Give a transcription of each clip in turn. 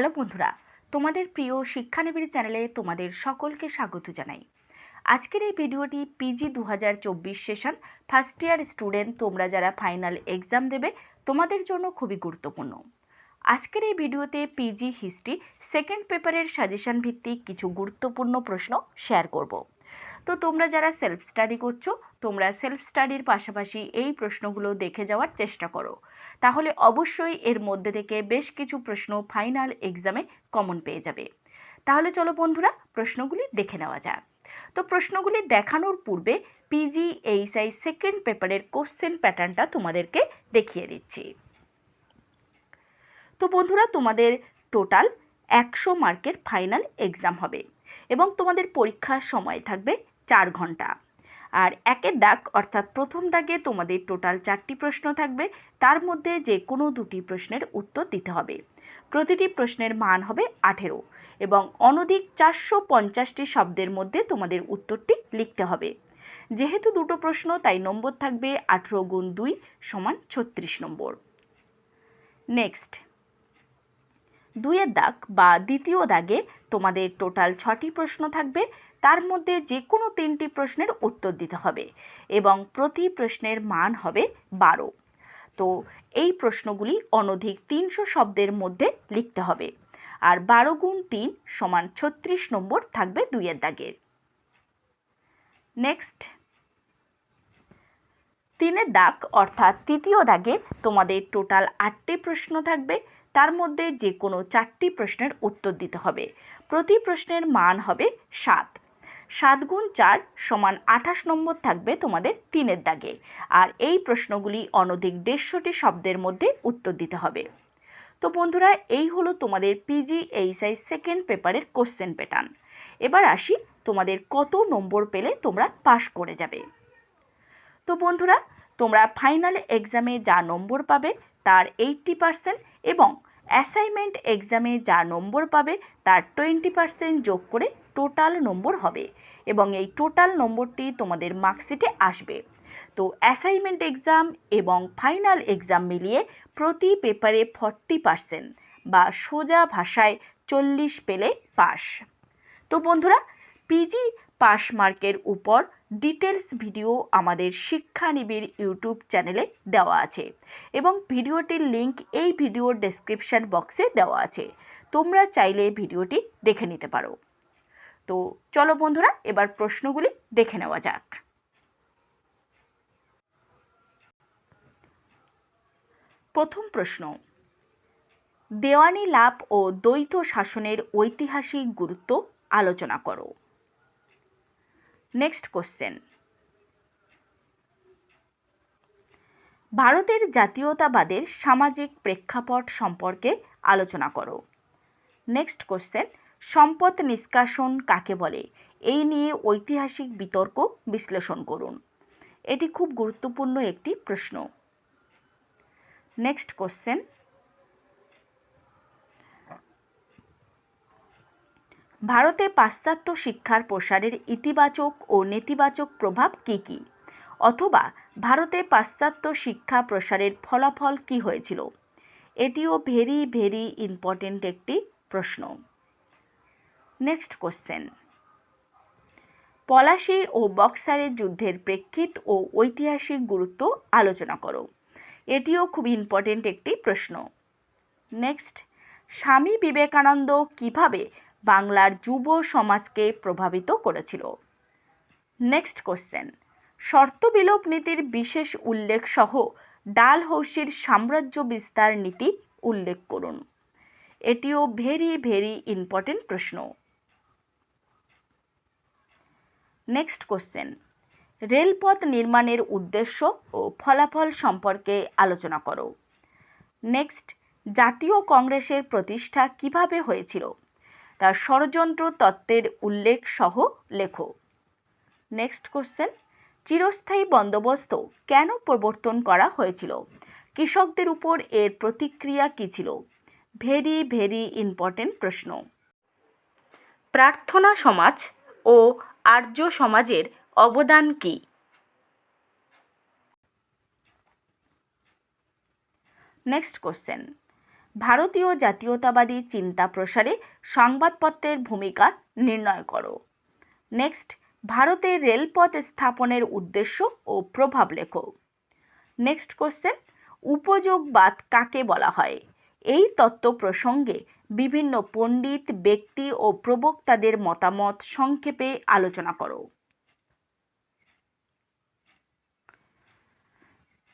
Hello বন্ধুরা, তোমাদের প্রিয় শিক্ষানিবিড় চ্যানেলে তোমাদের সকলকে স্বাগত জানাই। আজকের এই ভিডিওটি পিজি দু হাজার চব্বিশ সেশন ফার্স্ট ইয়ার স্টুডেন্ট তোমরা যারা ফাইনাল এক্সাম দেবে, তোমাদের জন্য খুবই গুরুত্বপূর্ণ। আজকের এই ভিডিওতে পিজি হিস্ট্রি সেকেন্ড পেপারের সাজেশন ভিত্তিক কিছু গুরুত্বপূর্ণ প্রশ্ন শেয়ার করব। তো তোমরা যারা সেলফ স্টাডি করছ, তোমরা সেলফ স্টাডির পাশাপাশি এই প্রশ্নগুলো দেখে যাওয়ার চেষ্টা করো। তাহলে অবশ্যই এর মধ্যে থেকে বেশ কিছু প্রশ্ন ফাইনাল এক্সামে কমন পেয়ে যাবে। তাহলে চলো বন্ধুরা, প্রশ্নগুলি দেখে নেওয়া যাক। তো প্রশ্নগুলি দেখানোর পূর্বে পিজি এইচআই সেকেন্ড পেপারের কোশ্চেন প্যাটার্নটা তোমাদেরকে দেখিয়ে দিচ্ছি। তো বন্ধুরা, তোমাদের টোটাল একশো মার্কের ফাইনাল এক্সাম হবে এবং তোমাদের পরীক্ষার সময় থাকবে চার ঘণ্টা। আর একের দাগ অর্থাৎ প্রথম দাগে তোমাদের টোটাল চারটি প্রশ্ন থাকবে। তার মধ্যে যে কোনো দুটি প্রশ্নের উত্তর দিতে হবে। প্রতিটি প্রশ্নের মান হবে আঠেরো এবং অনধিক চারশো পঞ্চাশটি শব্দের মধ্যে তোমাদের উত্তরটি লিখতে হবে। যেহেতু দুটো প্রশ্ন, তাই নম্বর থাকবে আঠেরো গুণ দুই সমান ছত্রিশ নম্বর। নেক্সট দুইয়ের দাগ বা দ্বিতীয় দাগে তোমাদের টোটাল ছটি প্রশ্ন থাকবে। তার মধ্যে যে কোনো তিনটি প্রশ্নের উত্তর দিতে হবে এবং প্রতি প্রশ্নের মান হবে বারো। তো এই প্রশ্নগুলি অনধিক তিনশো শব্দের মধ্যে লিখতে হবে। আর বারো গুণ তিন সমান ছত্রিশ নম্বর থাকবে দুইয়ের দাগের। নেক্সট তিনের দাগ অর্থাৎ তৃতীয় দাগে তোমাদের টোটাল আটটি প্রশ্ন থাকবে। তার মধ্যে যে কোনো চারটি প্রশ্নের উত্তর দিতে হবে। প্রতি প্রশ্নের মান হবে সাত। সাত গুণ চার সমান আঠাশ নম্বর থাকবে তোমাদের তিনের দাগে। আর এই প্রশ্নগুলি অনধিক দেড়শোটি শব্দের মধ্যে উত্তর দিতে হবে। তো বন্ধুরা, এই হলো তোমাদের পিজি এইচআই সেকেন্ড পেপারের কোশ্চেন প্যাটার্ন এবার আসি তোমাদের কত নম্বর পেলে তোমরা পাশ করে যাবে। তো বন্ধুরা, তোমরা ফাইনাল এক্সামে যা নম্বর পাবে তার এইটটি পারসেন্ট এবং অ্যাসাইনমেন্ট এক্সামে যা নম্বর পাবে তার টোয়েন্টি পারসেন্ট যোগ করে টোটাল নম্বর হবে এবং এই টোটাল নম্বরটি তোমাদের মার্কশিটে আসবে। তো অ্যাসাইনমেন্ট এক্সাম এবং ফাইনাল এক্সাম মিলিয়ে প্রতি পেপারে ফর্টি পারসেন্ট বা সোজা ভাষায় চল্লিশ পেলে পাস তো বন্ধুরা পিজি পাস মার্কের উপর ডিটেলস ভিডিও আমাদের শিক্ষানিবিড় ইউটিউব চ্যানেলে দেওয়া আছে এবং ভিডিওটির লিংক এই ভিডিওর ডেসক্রিপশন বক্সে দেওয়া আছে। তোমরা চাইলে ভিডিওটি দেখে নিতে পারো। তো চলো বন্ধুরা, এবার প্রশ্নগুলি দেখে নেওয়া যাক। প্রথম প্রশ্ন, দেওয়ানি লাভ ও দ্বৈত শাসনের ঐতিহাসিক গুরুত্ব আলোচনা করো। নেক্সট কোশ্চেন ভারতের জাতীয়তাবাদের সামাজিক প্রেক্ষাপট সম্পর্কে আলোচনা করো। নেক্সট কোশ্চেন সম্পদ নিষ্কাশন কাকে বলে? এই নিয়ে ঐতিহাসিক বিতর্ক বিশ্লেষণ করুন। এটি খুব গুরুত্বপূর্ণ একটি প্রশ্ন। নেক্সট কোশ্চেন ভারতে পাশ্চাত্য শিক্ষার প্রসারের ইতিবাচক ও নেতিবাচক প্রভাব কী কী? অথবা ভারতে পাশ্চাত্য শিক্ষা প্রসারের ফলাফল কী হয়েছিল? এটিও ভেরি ভেরি ইম্পর্টেন্ট একটি প্রশ্ন। Next question. পলাশি ও বক্সারের যুদ্ধের প্রেক্ষিত ও ঐতিহাসিক গুরুত্ব আলোচনা করো। এটিও খুব ইম্পর্টেন্ট একটি প্রশ্ন। নেক্সট, স্বামী বিবেকানন্দ কীভাবে বাংলার যুব সমাজকে প্রভাবিত করেছিল। নেক্সট কোশ্চেন শর্ত বিলোপ নীতির বিশেষ উল্লেখ সহ ডালহৌসির সাম্রাজ্য বিস্তার নীতি উল্লেখ করুন। এটিও ভেরি ভেরি ইম্পর্টেন্ট প্রশ্ন। নেক্সট কোশ্চেন রেলপথ নির্মাণের উদ্দেশ্য ও ফলাফল সম্পর্কে আলোচনা করো। নেক্সট জাতীয় কংগ্রেসের প্রতিষ্ঠা কীভাবে হয়েছিল? তার ষড়যন্ত্র তত্ত্বের উল্লেখ সহ লেখো। নেক্সট কোশ্চেন চিরস্থায়ী বন্দোবস্ত কেন প্রবর্তন করা হয়েছিল? কৃষকদের উপর এর প্রতিক্রিয়া কী ছিল? ভেরি ভেরি ইম্পর্টেন্ট প্রশ্ন। প্রার্থনা সমাজ ও আর্য সমাজের অবদান কী? নেক্সট কোশ্চেন ভারতীয় জাতীয়তাবাদী চিন্তা প্রসারে সংবাদপত্রের ভূমিকা নির্ণয় করো। নেক্সট ভারতে রেলপথ স্থাপনের উদ্দেশ্য ও প্রভাব লেখো। নেক্সট কোশ্চেন উপযোগবাদ কাকে বলা হয়? এই তত্ত্ব প্রসঙ্গে বিভিন্ন পণ্ডিত, ব্যক্তি ও প্রবক্তাদের মতামত সংক্ষেপে আলোচনা করো।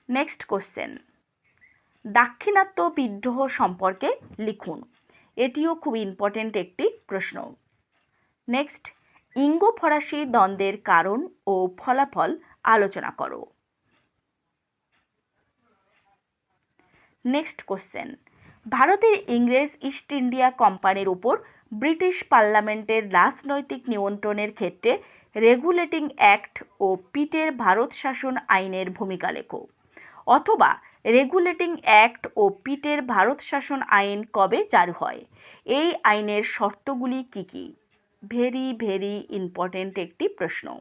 নেক্সট কোশ্চেন দাক্ষিণাত্য বিদ্রোহ সম্পর্কে লিখুন। এটিও খুব ইম্পর্টেন্ট একটি প্রশ্ন। নেক্সট ইঙ্গ ফরাসি দ্বন্দ্বের কারণ ও ফলাফল আলোচনা করো। নেক্সট কোশ্চেন ভারতের ইংরেজ ইস্ট ইন্ডিয়া কোম্পানির উপর ব্রিটিশ পার্লামেন্টের রাজনৈতিক নিয়ন্ত্রণের ক্ষেত্রে রেগুলেটিং অ্যাক্ট ও পিটের ভারত শাসন আইনের ভূমিকা লেখো। অথবা রেগুলেটিং অ্যাক্ট ও পিটের ভারত শাসন আইন কবে চালু হয়? এই আইনের শর্তগুলি কি কি? ভেরি ভেরি ইম্পর্টেন্ট একটি প্রশ্ন।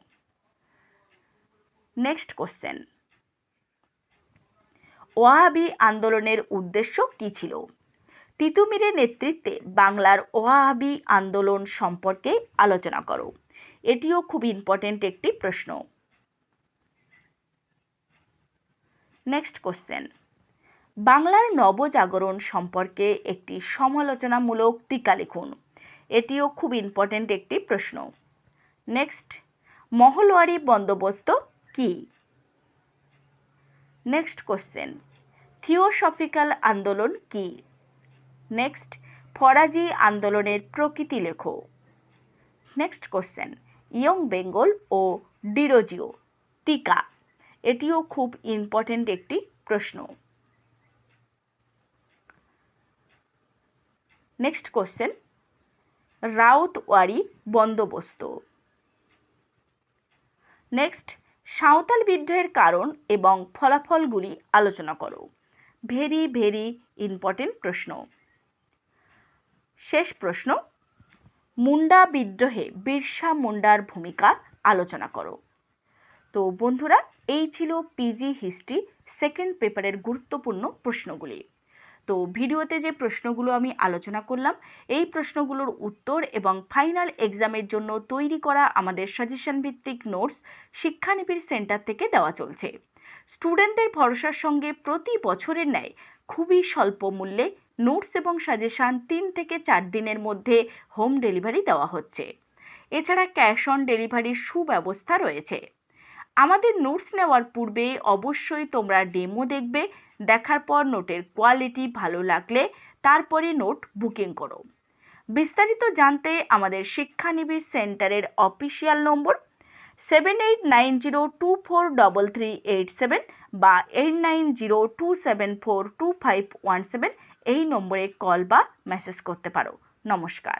Next question. ওয়াহাবি আন্দোলনের উদ্দেশ্য কী ছিল? তিতুমিরের নেতৃত্বে বাংলার ওয়াহাবি আন্দোলন সম্পর্কে আলোচনা করো। এটিও খুব ইম্পর্টেন্ট একটি প্রশ্ন। নেক্সট কোশ্চেন বাংলার নবজাগরণ সম্পর্কে একটি সমালোচনামূলক টিকা লিখুন। এটিও খুব ইম্পর্টেন্ট একটি প্রশ্ন। নেক্সট মহলওয়ারি বন্দোবস্ত কি? নেক্সট কোশ্চেন থিওসফিক্যাল আন্দোলন কি? নেক্সট ফরাজি আন্দোলনের প্রকৃতি লেখো। নেক্সট কোশ্চেন ইয়ং বেঙ্গল ও ডিরোজিও টিকা। এটিও খুব ইম্পর্টেন্ট একটি প্রশ্ন। নেক্সট কোশ্চেন রাউতওয়ারি বন্দোবস্ত। নেক্সট সাঁওতাল বিদ্রোহের কারণ এবং ফলাফলগুলি আলোচনা করো। ভেরি ভেরি ইম্পর্টেন্ট প্রশ্ন। শেষ প্রশ্ন, মুন্ডা বিদ্রোহে বিরসা মুন্ডার ভূমিকা আলোচনা করো। তো বন্ধুরা এই ছিল পিজি হিস্ট্রি সেকেন্ড পেপারের গুরুত্বপূর্ণ প্রশ্নগুলি। তো ভিডিওতে যে প্রশ্নগুলো আমি আলোচনা করলাম, এই প্রশ্নগুলোর উত্তর এবং ফাইনাল এক্সামের জন্য তৈরি করা আমাদের সাজেশন ভিত্তিক নোটস শিক্ষানিবির সেন্টার থেকে দেওয়া চলছে। স্টুডেন্টদের ভরসার সঙ্গে প্রতি বছরের ন্যায় খুবই স্বল্প মূল্যে নোটস এবং সাজেশান তিন থেকে চার দিনের মধ্যে হোম ডেলিভারি দেওয়া হচ্ছে। এছাড়া ক্যাশ অন ডেলিভারির সুব্যবস্থা রয়েছে। আমাদের নোটস নেওয়ার পূর্বে অবশ্যই তোমরা ডেমো দেখবে। দেখার পর নোটের কোয়ালিটি ভালো লাগলে তারপরে নোট বুকিং করো। বিস্তারিত জানতে আমাদের শিক্ষানিবিশ সেন্টারের official number seven eight nine zero two four double three eight seven বা eight nine zero two seven four two five one seven এই নম্বরে কল বা মেসেজ করতে পারো। নমস্কার।